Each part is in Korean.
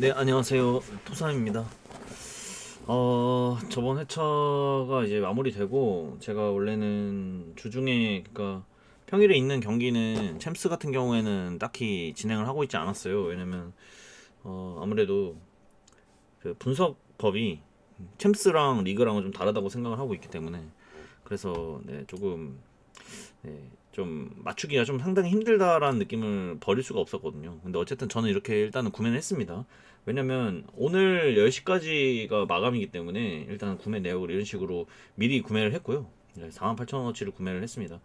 네, 안녕하세요. 토삼입니다. 어, 저번 회차가 이제 마무리되고, 제가 원래는 주중에, 그니까, 평일에 있는 경기는, 챔스 같은 경우에는 딱히 진행을 하고 있지 않았어요. 왜냐면, 어, 아무래도, 그 분석법이, 챔스랑 리그랑은 좀 다르다고 생각을 하고 있기 때문에, 그래서, 네, 조금, 네, 좀 맞추기가 좀 상당히 힘들다라는 느낌을 버릴 수가 없었거든요. 근데 어쨌든 저는 이렇게 일단은 구매를 했습니다. 왜냐면 오늘 10시까지가 마감이기 때문에 일단 구매 내역을 이런 식으로 미리 구매를 했고요. 48,000원어치를 구매를 했습니다.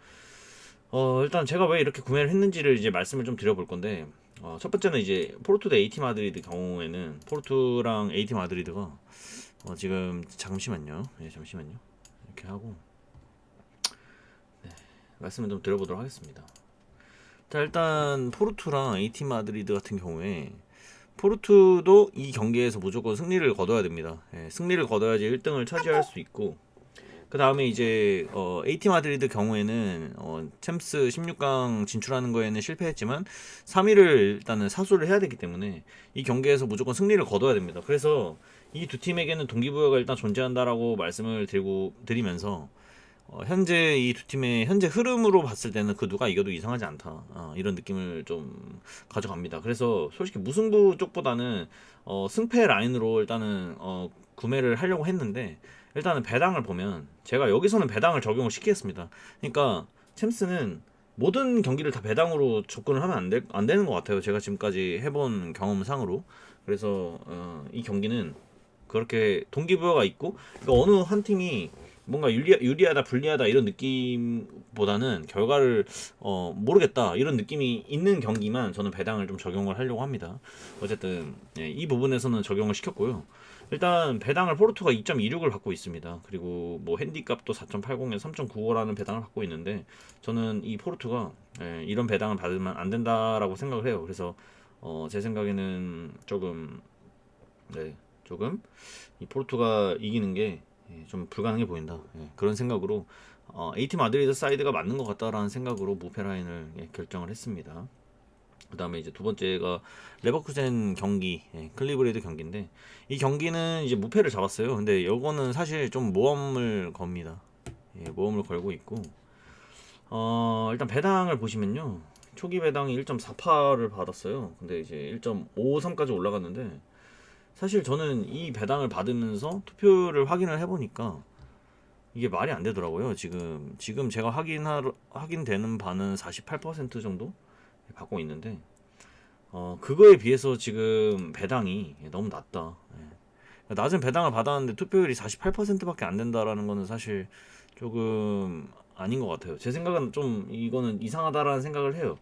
어, 일단 제가 왜 이렇게 구매를 했는지를 이제 말씀을 좀 드려볼 건데, 어, 첫 번째는 이제 포르투 대 AT 마드리드 경우에는 포르투랑 AT 마드리드가 어, 지금 잠시만요. 예, 잠시만요. 이렇게 하고 말씀을 좀 드려보도록 하겠습니다. 자, 일단 포르투랑 AT 마드리드 같은 경우에 포르투도 이 경기에서 무조건 승리를 거둬야 됩니다. 예, 승리를 거둬야지 1등을 차지할 수 있고 그 다음에 이제 어, AT 마드리드 경우에는 어, 챔스 16강 진출하는 거에는 실패했지만 3위를 일단은 사수를 해야 되기 때문에 이 경기에서 무조건 승리를 거둬야 됩니다. 그래서 이 두 팀에게는 동기부여가 일단 존재한다라고 말씀을 드리고 드리면서 어, 현재 이 두 팀의 현재 흐름으로 봤을 때는 그 누가 이겨도 이상하지 않다 어, 이런 느낌을 좀 가져갑니다. 그래서 솔직히 무승부 쪽보다는 어, 승패 라인으로 일단은 어, 구매를 하려고 했는데 일단은 배당을 보면 제가 여기서는 배당을 적용을 시키겠습니다. 그러니까 챔스는 모든 경기를 다 배당으로 접근을 하면 안, 되, 안 되는 것 같아요. 제가 지금까지 해본 경험상으로. 그래서 어, 이 경기는 그렇게 동기부여가 있고 그러니까 어느 한 팀이 뭔가 유리, 유리하다 불리하다 이런 느낌보다는 결과를 어, 모르겠다 이런 느낌이 있는 경기만 저는 배당을 좀 적용을 하려고 합니다. 어쨌든 예, 이 부분에서는 적용을 시켰고요. 일단 배당을 포르투가 2.26을 받고 있습니다. 그리고 뭐 핸디값도 4.80에 3.95라는 배당을 받고 있는데 저는 이 포르투가 예, 이런 배당을 받으면 안 된다라고 생각을 해요. 그래서 어, 제 생각에는 조금 네, 조금 이 포르투가 이기는 게 예, 좀 불가능해 보인다. 예, 그런 생각으로 어, AT 마드리드 사이드가 맞는 것 같다라는 생각으로 무패 라인을 예, 결정을 했습니다. 그 다음에 이제 두 번째가 레버쿠젠 경기, 예, 클리브레드 경기인데 이 경기는 이제 무패를 잡았어요. 근데 이거는 사실 좀 모험을 겁니다. 예, 모험을 걸고 있고 어, 일단 배당을 보시면요. 초기 배당이 1.48을 받았어요. 근데 이제 1.53까지 올라갔는데 사실 저는 이 배당을 받으면서 투표를 확인을 해보니까 이게 말이 안 되더라고요. 지금 지금 제가 확인하 확인되는 바는 48% 정도 받고 있는데 어 그거에 비해서 지금 배당이 너무 낮다. 예. 낮은 배당을 받았는데 투표율이 48%밖에 안 된다라는 거는 사실 조금 아닌 것 같아요. 제 생각은 좀 이거는 이상하다라는 생각을 해요.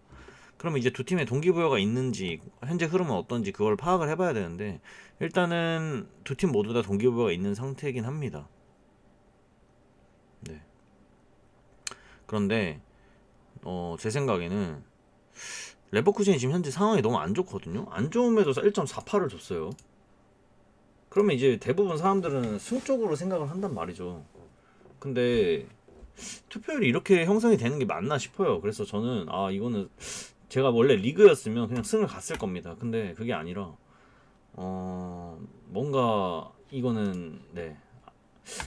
그러면 이제 두 팀의 동기부여가 있는지 현재 흐름은 어떤지 그걸 파악을 해봐야 되는데 일단은 두 팀 모두 다 동기부여가 있는 상태이긴 합니다. 네. 그런데 어, 제 생각에는 레버쿠젠이 지금 현재 상황이 너무 안 좋거든요. 안 좋음에도 1.48을 줬어요. 그러면 이제 대부분 사람들은 승 쪽으로 생각을 한단 말이죠. 근데 투표율이 이렇게 형성이 되는 게 맞나 싶어요. 그래서 저는 아 이거는 제가 원래 리그였으면 그냥 승을 갔을 겁니다. 근데 그게 아니라 어 뭔가 이거는 네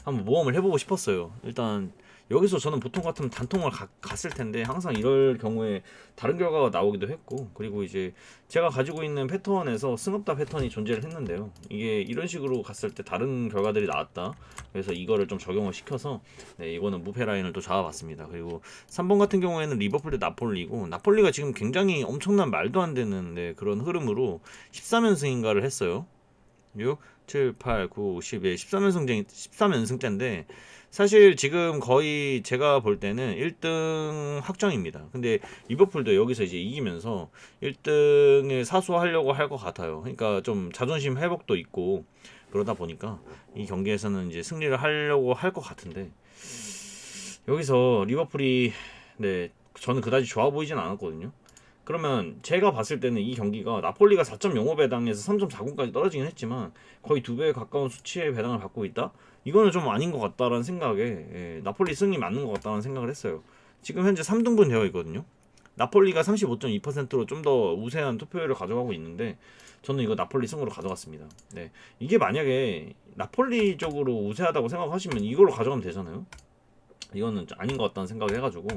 한번 모험을 해보고 싶었어요. 일단 여기서 저는 보통 같으면 단통을 가, 갔을 텐데 항상 이럴 경우에 다른 결과가 나오기도 했고 그리고 이제 제가 가지고 있는 패턴에서 승업다 패턴이 존재를 했는데요. 이게 이런 식으로 갔을 때 다른 결과들이 나왔다. 그래서 이거를 좀 적용을 시켜서 네 이거는 무패 라인을 또 잡아봤습니다. 그리고 3번 같은 경우에는 리버풀 대 나폴리고 나폴리가 지금 굉장히 엄청난 말도 안 되는 네, 그런 흐름으로 13연승인가를 했어요. 6, 7, 8, 9, 11, 13연승 13연승째인데 사실 지금 거의 제가 볼 때는 1등 확정입니다. 근데 리버풀도 여기서 이제 이기면서 1등을 사수하려고 할 것 같아요. 그러니까 좀 자존심 회복도 있고 그러다 보니까 이 경기에서는 이제 승리를 하려고 할 것 같은데 여기서 리버풀이 네 저는 그다지 좋아 보이진 않았거든요. 그러면 제가 봤을 때는 이 경기가 나폴리가 4.05 배당에서 3.40까지 떨어지긴 했지만 거의 두 배에 가까운 수치의 배당을 받고 있다. 이거는 좀 아닌 것 같다라는 생각에 예, 나폴리 승이 맞는 것 같다는 생각을 했어요. 지금 현재 3등분 되어 있거든요. 나폴리가 35.2%로 좀 더 우세한 투표율을 가져가고 있는데 저는 이거 나폴리 승으로 가져갔습니다. 네. 이게 만약에 나폴리 쪽으로 우세하다고 생각하시면 이걸로 가져가면 되잖아요. 이거는 좀 아닌 것 같다는 생각을 해가지고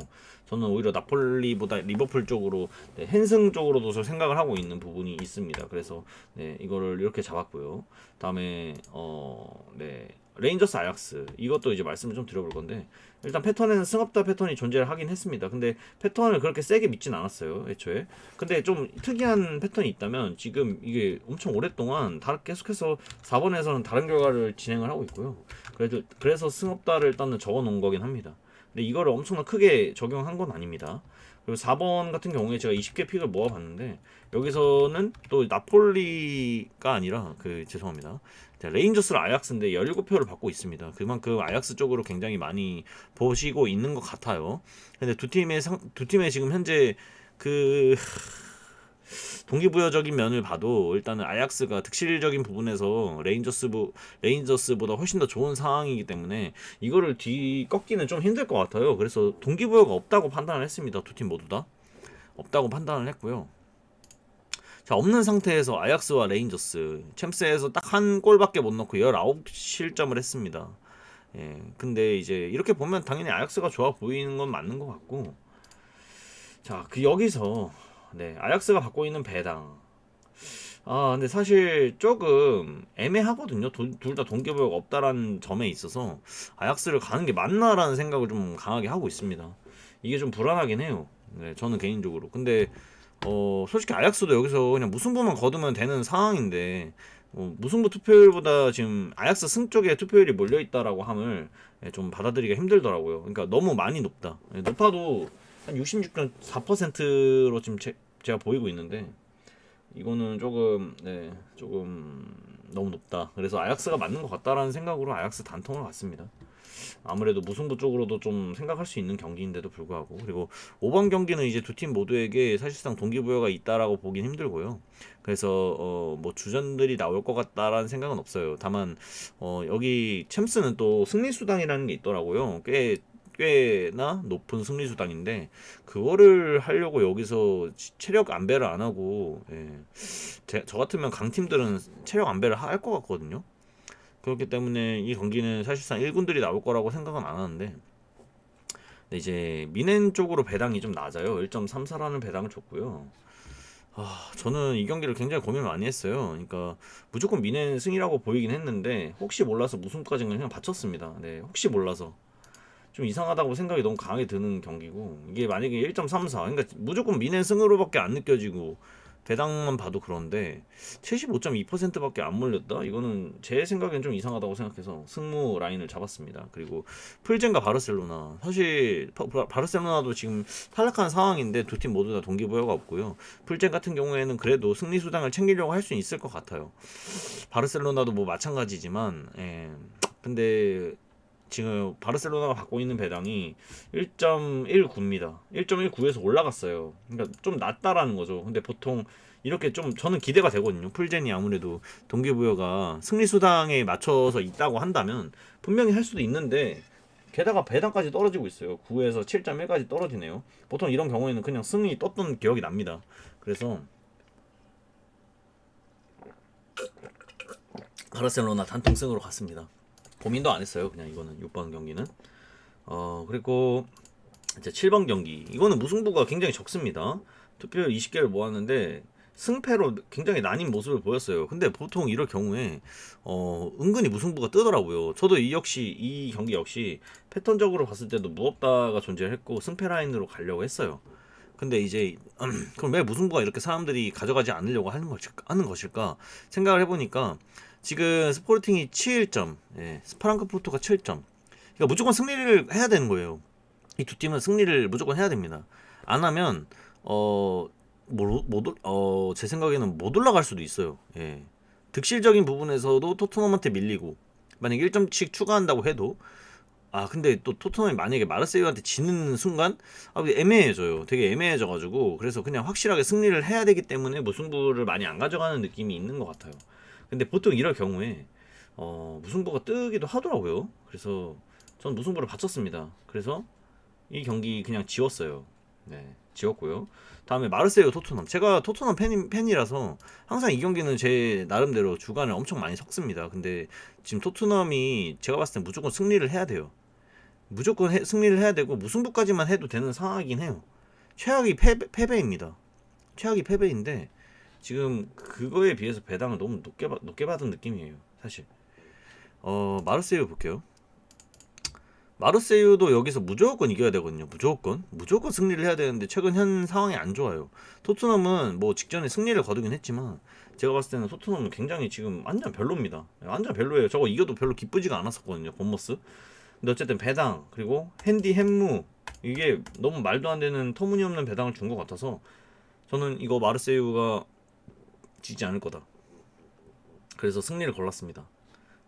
저는 오히려 나폴리보다 리버풀 쪽으로 네, 헨승 쪽으로도 저 생각을 하고 있는 부분이 있습니다. 그래서 네, 이거를 이렇게 잡았고요. 다음에 어 네 레인저스 아약스 이것도 이제 말씀을 좀 드려볼 건데 일단 패턴에는 승업다 패턴이 존재를 하긴 했습니다. 근데 패턴을 그렇게 세게 믿진 않았어요 애초에. 근데 좀 특이한 패턴이 있다면 지금 이게 엄청 오랫동안 다 계속해서 4번에서는 다른 결과를 진행을 하고 있고요. 그래도 그래서 승업다를 일단은 적어 놓은 거긴 합니다. 근데 이거를 엄청나 크게 적용한 건 아닙니다. 그리고 4번 같은 경우에 제가 20개 픽을 모아봤는데 여기서는 또 나폴리가 아니라 그 죄송합니다. 자, 레인저스를 아약스인데 17표를 받고 있습니다. 그만큼 아약스 쪽으로 굉장히 많이 보시고 있는 것 같아요. 근데 두 팀의 상, 두 팀의 지금 현재 그 동기부여적인 면을 봐도 일단은 아약스가 득실적인 부분에서 레인저스 부 레인저스보다 훨씬 더 좋은 상황이기 때문에 이거를 뒤 꺾기는 좀 힘들 것 같아요. 그래서 동기부여가 없다고 판단을 했습니다. 두 팀 모두 다 없다고 판단을 했고요. 자 없는 상태에서 아약스와 레인저스 챔스에서 딱 한 골밖에 못 넣고 19실점을 했습니다. 예, 근데 이제 이렇게 보면 당연히 아약스가 좋아 보이는 건 맞는 것 같고 자, 그 여기서 네, 아약스가 받고 있는 배당. 아, 근데 사실 조금 애매하거든요. 둘 다 동기부여가 없다라는 점에 있어서 아약스를 가는 게 맞나라는 생각을 좀 강하게 하고 있습니다. 이게 좀 불안하긴 해요. 네, 저는 개인적으로. 근데 어, 솔직히 아약스도 여기서 그냥 무승부만 거두면 되는 상황인데 어, 무승부 투표율보다 지금 아약스 승 쪽에 투표율이 몰려 있다라고 함을 예, 좀 받아들이기가 힘들더라고요. 그러니까 너무 많이 높다. 예, 높아도 한 66.4%로 지금 제, 제가 보이고 있는데 이거는 조금 네 조금 너무 높다. 그래서 아약스가 맞는 것 같다라는 생각으로 아약스 단통을 갔습니다. 아무래도 무승부 쪽으로도 좀 생각할 수 있는 경기인데도 불구하고 그리고 5번 경기는 이제 두 팀 모두에게 사실상 동기부여가 있다라고 보긴 힘들고요. 그래서 어 뭐 주전들이 나올 것 같다라는 생각은 없어요. 다만 어 여기 챔스는 또 승리 수당이라는 게 있더라고요. 꽤 꽤나 높은 승리 수당인데 그거를 하려고 여기서 치- 체력 안배를 안 하고 예. 제, 저 같으면 강팀들은 체력 안배를 할 것 같거든요. 그렇기 때문에 이 경기는 사실상 1군들이 나올 거라고 생각은 안 하는데 이제 미넨 쪽으로 배당이 좀 낮아요. 1.34라는 배당을 줬고요. 아, 저는 이 경기를 굉장히 고민을 많이 했어요. 그러니까 무조건 미넨 승이라고 보이긴 했는데 혹시 몰라서 무승까지는 그냥 바쳤습니다. 네, 혹시 몰라서. 좀 이상하다고 생각이 너무 강하게 드는 경기고 이게 만약에 1.34 그러니까 무조건 미넨 승으로밖에 안 느껴지고 배당만 봐도 그런데 75.2%밖에 안 몰렸다? 이거는 제 생각엔 좀 이상하다고 생각해서 승무 라인을 잡았습니다. 그리고 풀젠과 바르셀로나 사실 바르셀로나도 지금 탈락한 상황인데 두 팀 모두 다 동기부여가 없고요. 풀젠 같은 경우에는 그래도 승리 수당을 챙기려고 할 수 있을 것 같아요. 바르셀로나도 뭐 마찬가지지만 예. 근데 지금 바르셀로나가 받고 있는 배당이 1.19입니다. 1.19에서 올라갔어요. 그러니까 좀 낮다라는 거죠. 근데 보통 이렇게 좀 저는 기대가 되거든요. 풀젠이 아무래도 동기부여가 승리 수당에 맞춰서 있다고 한다면 분명히 할 수도 있는데 게다가 배당까지 떨어지고 있어요. 9에서 7.1까지 떨어지네요. 보통 이런 경우에는 그냥 승리 떴던 기억이 납니다. 그래서 바르셀로나 단통승으로 갔습니다. 고민도 안 했어요. 그냥 이거는 6번 경기는. 어 그리고 이제 7번 경기 이거는 무승부가 굉장히 적습니다. 투표율 20개를 모았는데 승패로 굉장히 나뉜 모습을 보였어요. 근데 보통 이럴 경우에 어 은근히 무승부가 뜨더라고요. 저도 이 역시 이 경기 역시 패턴적으로 봤을 때도 무겁다가 존재했고 승패 라인으로 가려고 했어요. 근데 이제 그럼 왜 무승부가 이렇게 사람들이 가져가지 않으려고 하는 것일까, 하는 것일까 생각을 해보니까 지금 스포르팅이 7점, 예, 스파랑크푸르트가 7점. 그러니까 무조건 승리를 해야 되는 거예요. 이 두 팀은 승리를 무조건 해야 됩니다. 안 하면 어, 못, 못, 올- 어, 제 생각에는 못 올라갈 수도 있어요. 예. 득실적인 부분에서도 토트넘한테 밀리고 만약 1점씩 추가한다고 해도 아 근데 또 토트넘이 만약에 마르세유한테 지는 순간 아 애매해져요. 되게 애매해져 가지고 그래서 그냥 확실하게 승리를 해야 되기 때문에 무승부를 많이 안 가져가는 느낌이 있는 것 같아요. 근데 보통 이럴 경우에 어, 무승부가 뜨기도 하더라고요. 그래서 전 무승부를 바쳤습니다. 그래서 이 경기 그냥 지웠어요. 네, 지웠고요. 다음에 마르세유 토트넘. 제가 토트넘 팬, 팬이라서 항상 이 경기는 제 나름대로 주간을 엄청 많이 섞습니다. 근데 지금 토트넘이 제가 봤을 때 무조건 승리를 해야 돼요. 무조건 해- 승리를 해야 되고 무승부까지만 해도 되는 상황이긴 해요. 최악이 패배, 패배입니다. 최악이 패배인데 지금 그거에 비해서 배당을 너무 높게 받- 높게 받은 느낌이에요. 사실. 어 마르세유 볼게요. 마르세유도 여기서 무조건 이겨야 되거든요. 무조건 무조건 승리를 해야 되는데 최근 현 상황이 안 좋아요. 토트넘은 뭐 직전에 승리를 거두긴 했지만 제가 봤을 때는 토트넘은 굉장히 지금 완전 별로입니다. 완전 별로예요. 저거 이겨도 별로 기쁘지가 않았었거든요. 본머스. 근데 어쨌든 배당 그리고 핸디 햄무 이게 너무 말도 안 되는 터무니없는 배당을 준 것 같아서 저는 이거 마르세유가 지지 않을 거다. 그래서 승리를 골랐습니다.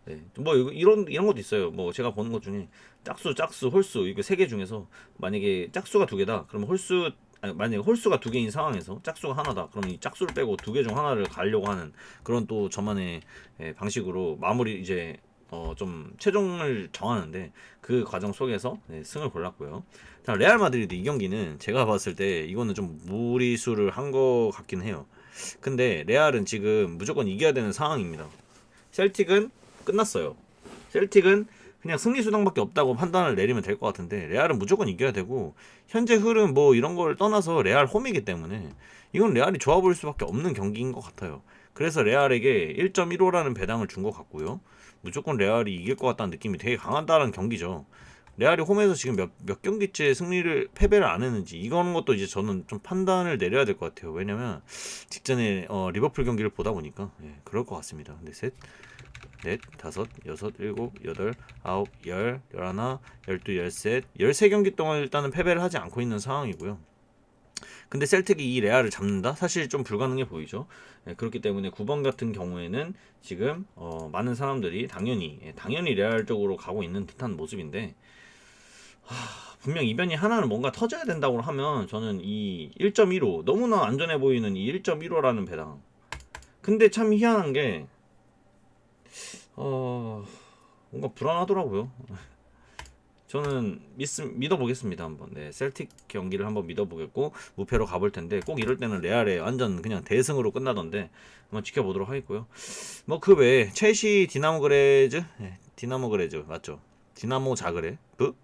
네, 뭐 이런 이런 것도 있어요. 뭐 제가 보는 것 중에 짝수, 짝수, 홀수 이거 세 개 중에서 만약에 짝수가 두 개다. 그러면 홀수 아니, 만약에 홀수가 두 개인 상황에서 짝수가 하나다. 그러면 이 짝수를 빼고 두 개 중 하나를 가려고 하는 그런 또 저만의 예, 방식으로 마무리 이제 어, 좀 최종을 정하는데 그 과정 속에서 네, 승을 골랐고요. 자, 레알 마드리드 이 경기는 제가 봤을 때 이거는 좀 무리수를 한 것 같긴 해요. 근데 레알은 지금 무조건 이겨야 되는 상황입니다. 셀틱은 끝났어요. 셀틱은 그냥 승리 수당밖에 없다고 판단을 내리면 될 것 같은데 레알은 무조건 이겨야 되고 현재 흐름 뭐 이런 걸 떠나서 레알 홈이기 때문에 이건 레알이 좋아 보일 수밖에 없는 경기인 것 같아요. 그래서 레알에게 1.15라는 배당을 준 것 같고요. 무조건 레알이 이길 것 같다는 느낌이 되게 강하다는 경기죠. 레알이 홈에서 지금 몇, 몇 경기째 승리를 패배를 안 했는지 이거는 것도 이제 저는 좀 판단을 내려야 될 것 같아요. 왜냐면 직전에 어, 리버풀 경기를 보다 보니까 예, 그럴 것 같습니다. 근데 셋, 넷, 다섯, 여섯, 일곱, 여덟, 아홉, 열, 열하나, 열두, 열셋, 열세 경기 동안 일단은 패배를 하지 않고 있는 상황이고요. 근데 셀틱이 이 레알을 잡는다? 사실 좀 불가능해 보이죠. 예, 그렇기 때문에 9번 같은 경우에는 지금 어, 많은 사람들이 당연히 예, 당연히 레알 쪽으로 가고 있는 듯한 모습인데 하, 분명 이변이 하나는 뭔가 터져야 된다고 하면 저는 이 1.15 너무나 안전해 보이는 이 1.15라는 배당. 근데 참 희한한 게 어, 뭔가 불안하더라고요. 저는 믿, 믿어보겠습니다 한번. 네, 셀틱 경기를 한번 믿어보겠고 무패로 가볼 텐데 꼭 이럴 때는 레알에 완전 그냥 대승으로 끝나던데 한번 지켜보도록 하겠고요. 뭐 그 외에 첼시 디나모 그레즈, 네, 디나모 그레즈 맞죠? 디나모 자그레브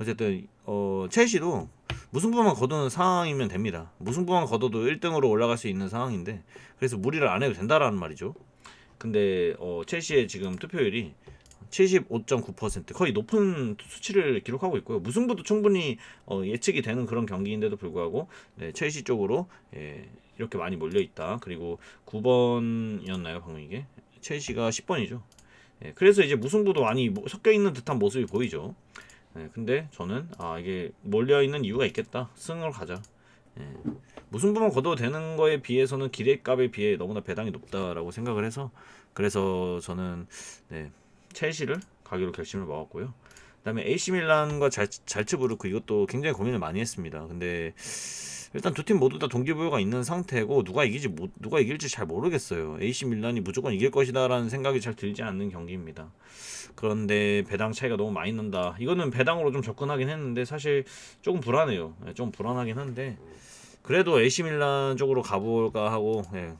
어쨌든 어 첼시도 무승부만 거두는 상황이면 됩니다. 무승부만 거둬도 1등으로 올라갈 수 있는 상황인데 그래서 무리를 안 해도 된다라는 말이죠. 근데 어 첼시의 지금 투표율이 75.9% 거의 높은 수치를 기록하고 있고요. 무승부도 충분히 어, 예측이 되는 그런 경기인데도 불구하고 네, 첼시 쪽으로 예, 이렇게 많이 몰려 있다. 그리고 9번이었나요, 방금 이게? 첼시가 10번이죠. 예, 그래서 이제 무승부도 많이 모- 섞여 있는 듯한 모습이 보이죠. 예, 근데 저는 아 이게 몰려 있는 이유가 있겠다. 승을 가자. 예, 무승부만 거둬도 되는 거에 비해서는 기대값에 비해 너무나 배당이 높다라고 생각을 해서 그래서 저는 네, 첼시를 가기로 결심을 먹었고요. 그다음에 AC 밀란과 잘, 잘츠부르크 이것도 굉장히 고민을 많이 했습니다. 근데 일단 두 팀 모두 다 동기부여가 있는 상태고 누가 이기지 못, 누가 이길지 잘 모르겠어요. AC 밀란이 무조건 이길 것이다라는 생각이 잘 들지 않는 경기입니다. 그런데 배당 차이가 너무 많이 난다. 이거는 배당으로 좀 접근하긴 했는데 사실 조금 불안해요. 예, 좀 불안하긴 한데 그래도 AC 밀란 쪽으로 가볼까 하고 예,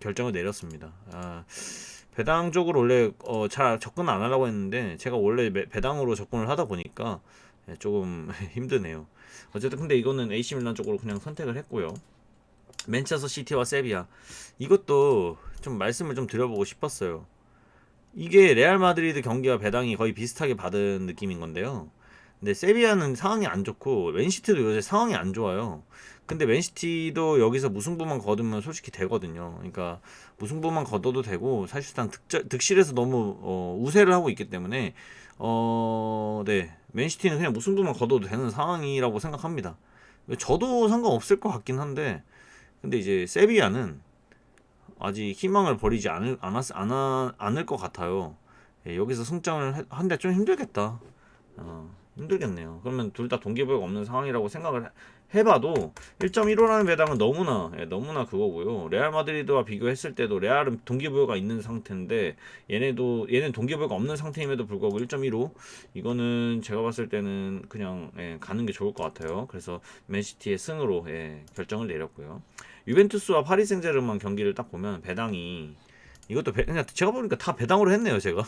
결정을 내렸습니다. 아, 배당 쪽으로 원래 어, 잘 접근 안 하려고 했는데 제가 원래 배- 배당으로 접근을 하다 보니까 예, 조금 힘드네요. 어쨌든 근데 이거는 AC 밀란 쪽으로 그냥 선택을 했고요. 맨체스터 시티와 세비야 이것도 좀 말씀을 좀 드려보고 싶었어요. 이게 레알 마드리드 경기와 배당이 거의 비슷하게 받은 느낌인 건데요. 근데 세비야는 상황이 안 좋고 맨시티도 요새 상황이 안 좋아요. 근데 맨시티도 여기서 무승부만 거두면 솔직히 되거든요. 그러니까 무승부만 거둬도 되고 사실상 득, 득실에서 너무 어, 우세를 하고 있기 때문에 어, 네 맨시티는 그냥 무승부만 거둬도 되는 상황이라고 생각합니다. 저도 상관없을 것 같긴 한데 근데 이제 세비야는 아직 희망을 버리지 않을 않았, 않아, 않을 것 같아요. 예, 여기서 승점을 한대좀 힘들겠다. 어, 힘들겠네요. 그러면 둘 다 동기부여가 없는 상황이라고 생각을 해- 해봐도 1.15라는 배당은 너무나 예, 너무나 그거고요. 레알 마드리드와 비교했을 때도 레알은 동기부여가 있는 상태인데 얘네도 얘는 동기부여가 없는 상태임에도 불구하고 1.15 이거는 제가 봤을 때는 그냥 예, 가는 게 좋을 것 같아요. 그래서 맨시티의 승으로 예, 결정을 내렸고요. 유벤투스와 파리 생제르맹 경기를 딱 보면 배당이 이것도 배, 그냥 제가 보니까 다 배당으로 했네요, 제가.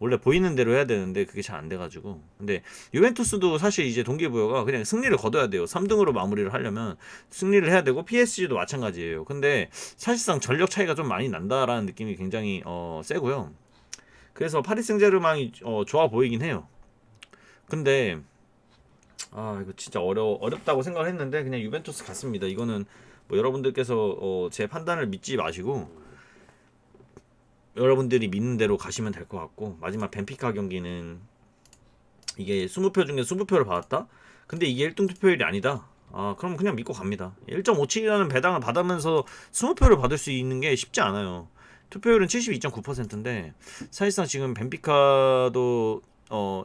원래 보이는 대로 해야 되는데 그게 잘 안 돼가지고. 근데 유벤투스도 사실 이제 동기부여가 그냥 승리를 거둬야 돼요. 3등으로 마무리를 하려면 승리를 해야 되고 PSG도 마찬가지예요. 근데 사실상 전력 차이가 좀 많이 난다라는 느낌이 굉장히 어 세고요. 그래서 파리 생제르맹이 어, 좋아 보이긴 해요. 근데 아 이거 진짜 어려 어렵다고 생각을 했는데 그냥 유벤투스 같습니다. 이거는 뭐 여러분들께서 어, 제 판단을 믿지 마시고 여러분들이 믿는 대로 가시면 될 것 같고 마지막 벤피카 경기는 이게 20표 중에 20표를 받았다? 근데 이게 1등 투표율이 아니다. 아, 그럼 그냥 믿고 갑니다. 1.57이라는 배당을 받으면서 20표를 받을 수 있는 게 쉽지 않아요. 투표율은 72.9%인데 사실상 지금 벤피카도 어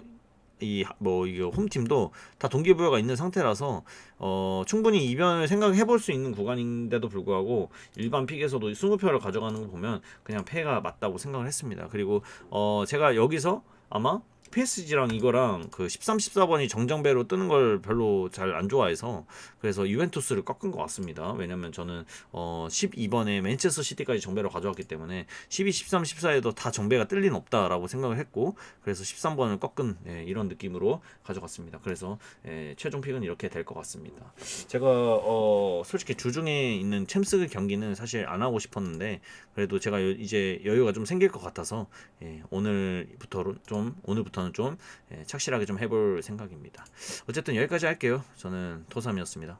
이뭐 이거 홈팀도 다 동기부여가 있는 상태라서 어 충분히 이변을 생각해 볼 수 있는 구간인데도 불구하고 일반 픽에서도 20표를 가져가는 거 보면 그냥 패가 맞다고 생각을 했습니다. 그리고 어 제가 여기서 아마 PSG랑 이거랑 그 13, 14번이 정정배로 뜨는 걸 별로 잘 안 좋아해서 그래서 유벤투스를 꺾은 것 같습니다. 왜냐면 저는 어 12번에 맨체스터 시티까지 정배로 가져왔기 때문에 12, 13, 14에도 다 정배가 뜰 리는 없다라고 생각을 했고 그래서 13번을 꺾은 예, 이런 느낌으로 가져갔습니다. 그래서 예, 최종 픽은 이렇게 될 것 같습니다. 제가 어 솔직히 주중에 있는 챔스 경기는 사실 안 하고 싶었는데 그래도 제가 요- 이제 여유가 좀 생길 것 같아서 예, 오늘부터 좀 오늘부터는 좀 예, 착실하게 좀 해볼 생각입니다. 어쨌든 여기까지 할게요. 저는 토삼이었습니다.